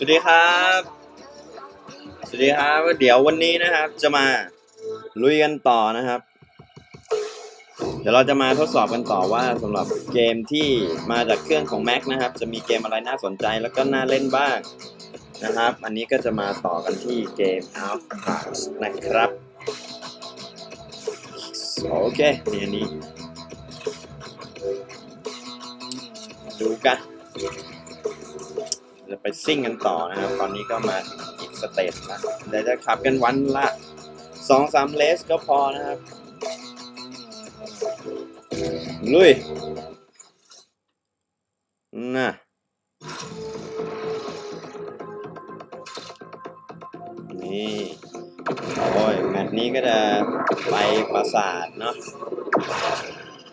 สวัสดีครับ สวัสดีครับ เดี๋ยววันนี้นะครับ จะมาลุยกันต่อนะครับ เดี๋ยวเราจะมาทดสอบกันต่อว่าสำหรับเกมที่มาจากเครื่องของ Mac นะครับ จะมีเกมอะไรน่าสนใจแล้วก็น่าเล่นบ้างนะครับ อันนี้ก็จะมาต่อกันที่เกม Out Parts นะครับ โอเคนี่อันนี้ ดูกัน ซิ่งกันต่อนะครับ ตอนนี้ก็มาอีกสเตจนะเดี๋ยวจะขับกันวันละสองสามเลสก็พอนะครับ ลุยน่ะนี่โอ้ยแมตช์นี้ก็จะไปปราสาทเนาะ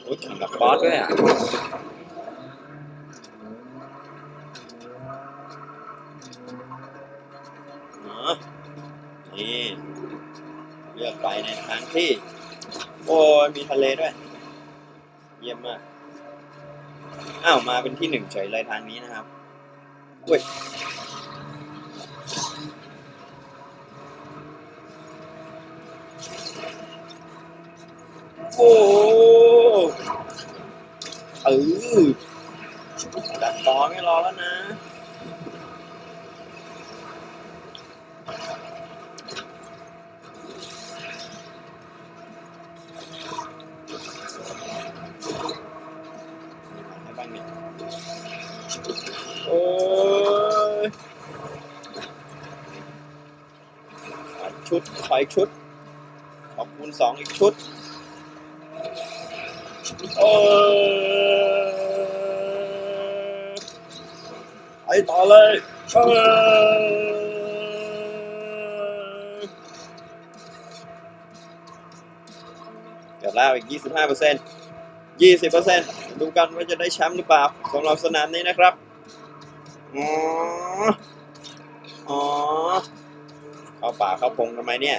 อุ้ยแข่งกับบอสด้วยอะ ในทางที่ โอ้ยมีทะเลด้วย เยี่ยมมาก อ้าว มาเป็นที่หนึ่งเฉยเลยทางนี้นะครับอุ้ยโอ้เออ ชุด ขออีกชุด ขอบคุณสองอีกชุด โอ้ไปต่อเลยเอ้ยเกือบแล้วอีก 25เปอร์เซ็นต์20เปอร์เซ็นต์ดูกันว่าจะได้แชมป์หรือเปล่าสำหรับสนามนี้นะครับ อ๋อ อ๋อ เข้าป่าเข้าพงทำไมเนี่ย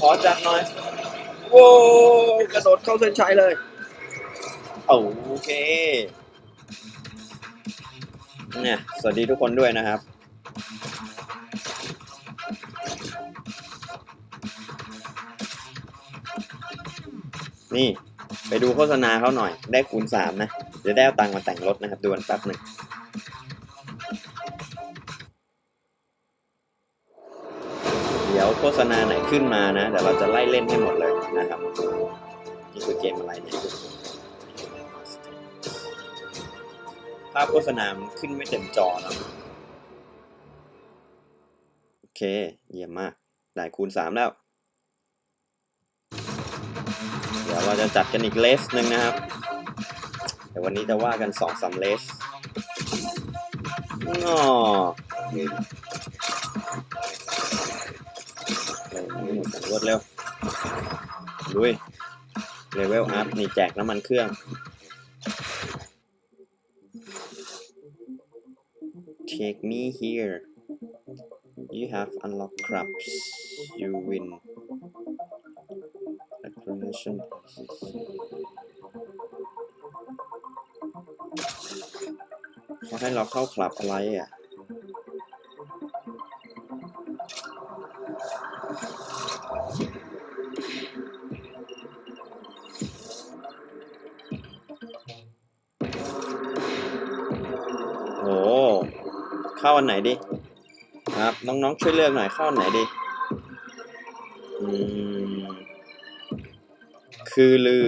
ขอจัดหน่อย โว้วกระโดดเข้าเส้นชัยเลยโอเค เนี่ย สวัสดีทุกคนด้วยนะครับ นี่ ไปดูโฆษณาเขาหน่อย ได้คูณสามนะเดี๋ยวได้เอาตังค์มาแต่งรถนะครับ ดูกันแป๊บหนึ่ง โฆษณาไหนขึ้นมานะเดี๋ยวเราจะไล่เล่นให้หมดเลยนะครับ นี่คือเกมอะไรเนี่ยภาพโฆษณามันขึ้นไม่เต็มจอเนอะโอเค เยี่ยมมาก ได้คูณสามแล้ว เดี๋ยวเราจะจัดกันอีกเลสหนึ่งนะครับ แต่วันนี้จะว่ากันสองสามเลสงอ รวดเร็วลุยเลเวลอัพนี่แจกน้ำมันเครื่อง Take me here you have unlocked crabs you win Acclamation prizes เขาให้เราเข้าคลับอะไรอะ เข้าอันไหนดีครับน้องๆช่วยเลือกหน่อยเข้าอันไหนดีอืมคือลือ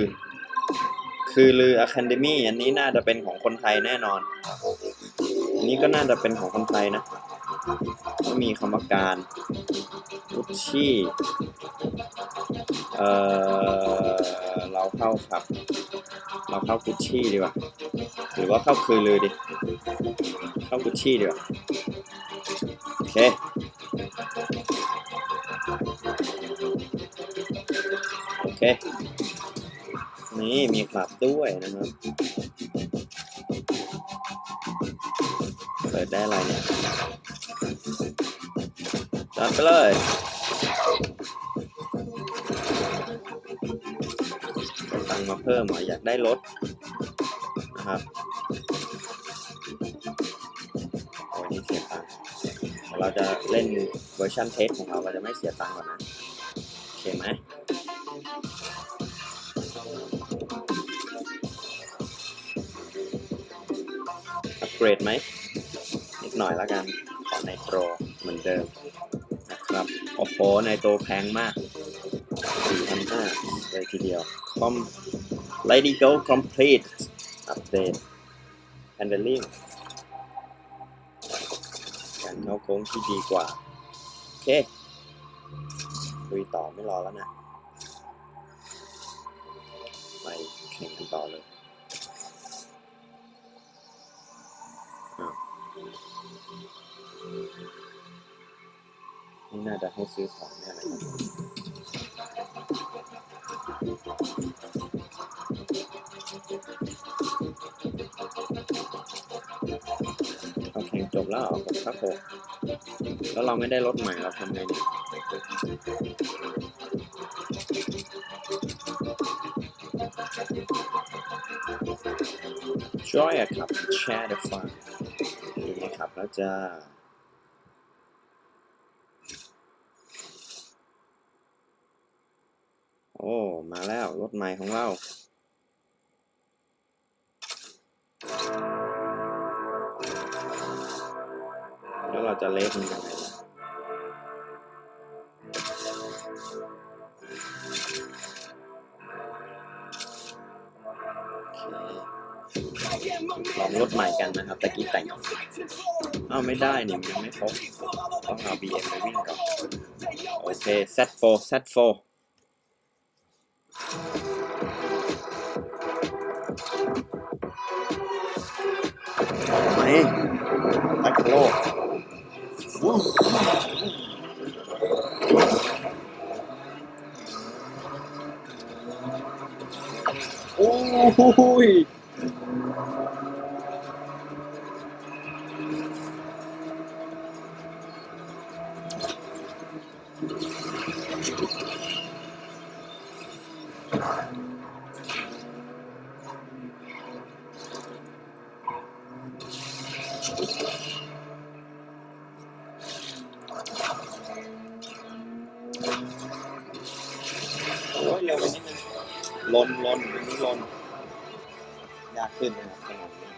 คือลืออะคาเดมี่อันนี้น่าจะเป็นของคนไทยแน่นอนอันนี้ก็น่าจะเป็นของคนไทยนะก็มีคำว่าการกุชชี่เออเราเข้าครับ เราเข้ากุชชี่ดีกว่า หรือว่าเข้าคือลือดีเข้ากุชชี่ดีกว่า โอเค โอเค นี่มีคลับด้วยนะครับ เปิดได้อะไรเนี่ยจัดไปเลย ค์มาเพิ่มอยากได้รถนะครับโอ้ยเสียตังเราจะเล่นเวอร์ชันเทสของเราเราจะไม่เสียตังค์ก่อนนะโอเคไหมอัปเกรดไหมนิดหน่อยแล้วกันขอไนโตรเหมือนเดิมนะครับโอ้โหไนโตแพงมาก 4,500เลยทีเดียวคอม Lady Go Complete Update Handling การเข้าโค้งที่ดีกว่า โอเคคุยต่อไม่รอแล้วนะ ไปแข่งกันต่อเลยอ้าวนี่น่าจะให้ซื้อของเนี่ยอะไรครับเอา แข่งจบแล้วเหรอผมครับผมแล้วเราไม่ได้รถใหม่เราทำไงช่วยอะครับแชร์เดฟังนี่นะครับแล้วจะโอ้ มา แล้วรถใหม่ของเรา แล้วเราจะเล็กมันยังไงลองรถใหม่กันนะครับตะกี้แต่งอ้าวไม่ได้นี่มันยังไม่ครบต้องเอา BM ไปวิ่งก่อน โอเค Z4 Z4 ไหนตักโล ลนลนอันนี้ลนยากขึ้นนะครับสนามนี้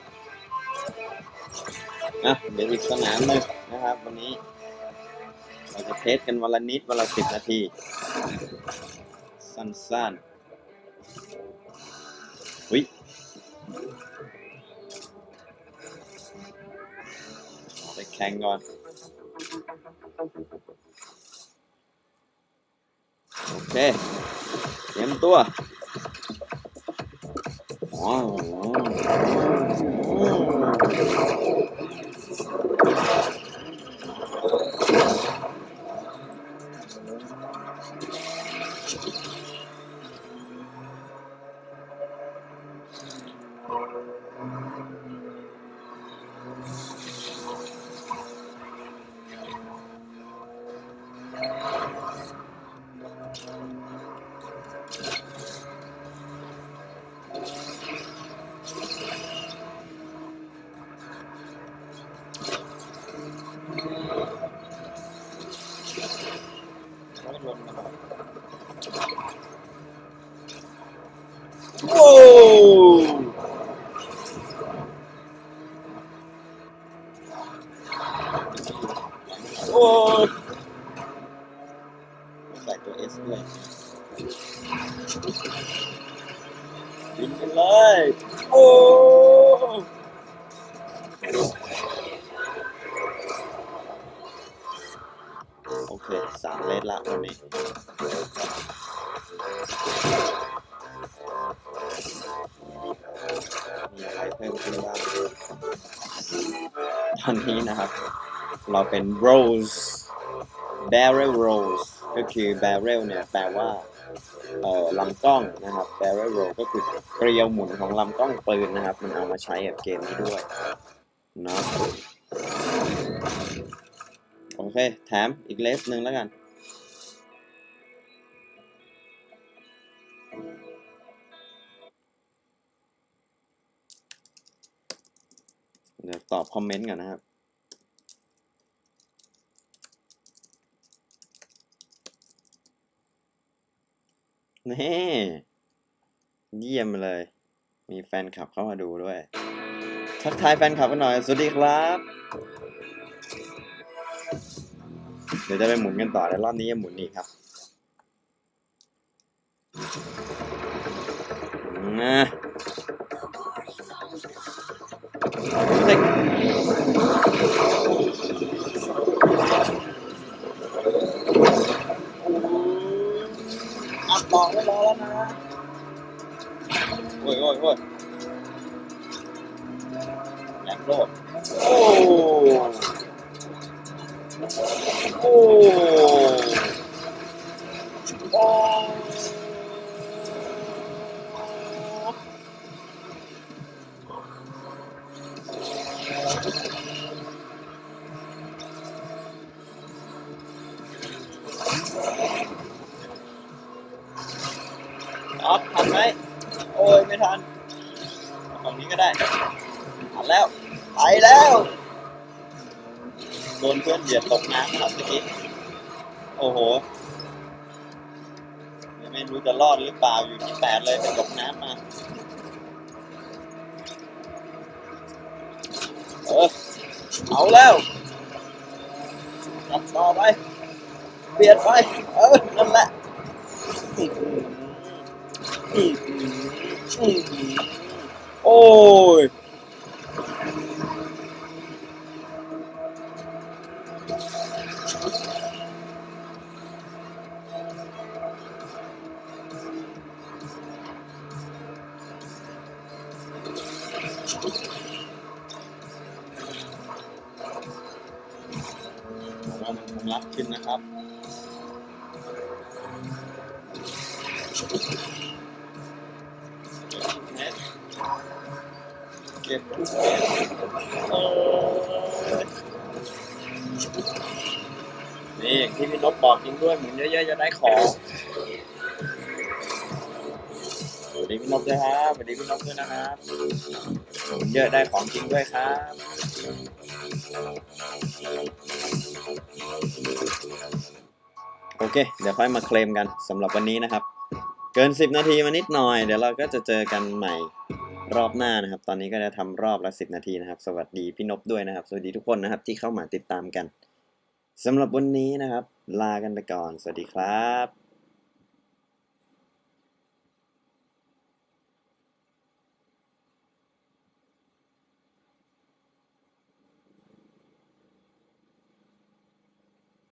อะเดี๋ยวอีกสนามหนึงนะครับ วันนี้ เราจะเทสกันวันละนิดวันละสิบนาที สั้นๆวิไปแข่งก่อนโอเคเตรียมตัว ว้ โอ้ใส่ตัว S ด้วยบินกันเลย โอ้โอเคสามเลนละวันนี้มีอะไรเพิ่มขึ้นบ้างตอนนี้นะครับ เราเป็น rose barrel rose ก็คือ barrel เนี่ยแปลว่าเอ่อลำกล้องนะครับ barrel roll ก็คือเกลียวหมุนของลำกล้องปืนนะครับ มันเอามาใช้กับเกมนี้ด้วยเนาะโอเค แถมอีกเลสหนึ่งแล้วกันเดี๋ยวตอบคอมเมนต์ก่อนนะครับ นี่เยี่ยมเลย มีแฟนคลับเข้ามาดูด้วย ทักทายแฟนคลับกันหน่อย สวัสดีครับ เดี๋ยวจะไปหมุนกันต่อแล้วรอบนี้จะหมุนอีกครับนะเซ็ก อัดต่อไม่รอแล้วนะโอ้ยโอ้ยโอ้ยแรงโลดโอ้โอ้โอ้ ออฟทันไหมโอ้ยไม่ทันเอาฝั่งนี้ก็ได้ทันแล้วไปแล้วโดนเพื่อนเหยียบตกน้ำนะครับเมื่อกี้โอ้โหไม่รู้จะรอดหรือเปล่าอยู่ที่แปดเลยไปตกน้ำมาเออเอาแล้วจัดต่อไปเบียดไปเออนั่นแหละอื้อหืออื้อหืออื้อหือ โอ้ยว่ามันคงรัดขึ้นนะครับ ยนี่อย่ที่พี่นพบอกจริงด้วยหมุนเยอะๆจะได้ของสวัสดีพี่นพด้วยครับสวัสดีพี่นพด้วยนะครับหมุนเยอะได้ของจริงด้วยครับโอเค เดี๋ยวค่อยมาเคลมกันสำหรับวันนี้นะครับ เกิน 10 นาทีมานิดหน่อย เดี๋ยวเราก็จะเจอกันใหม่ รอบหน้านะครับ ตอนนี้ก็จะทำรอบละ 10 นาทีนะครับ สวัสดีพี่นพด้วยนะครับ สวัสดีทุกคนนะครับที่เข้ามาติดตามกันสำหรับวันนี้นะครับ ลากันไปก่อน สวัสดีครับ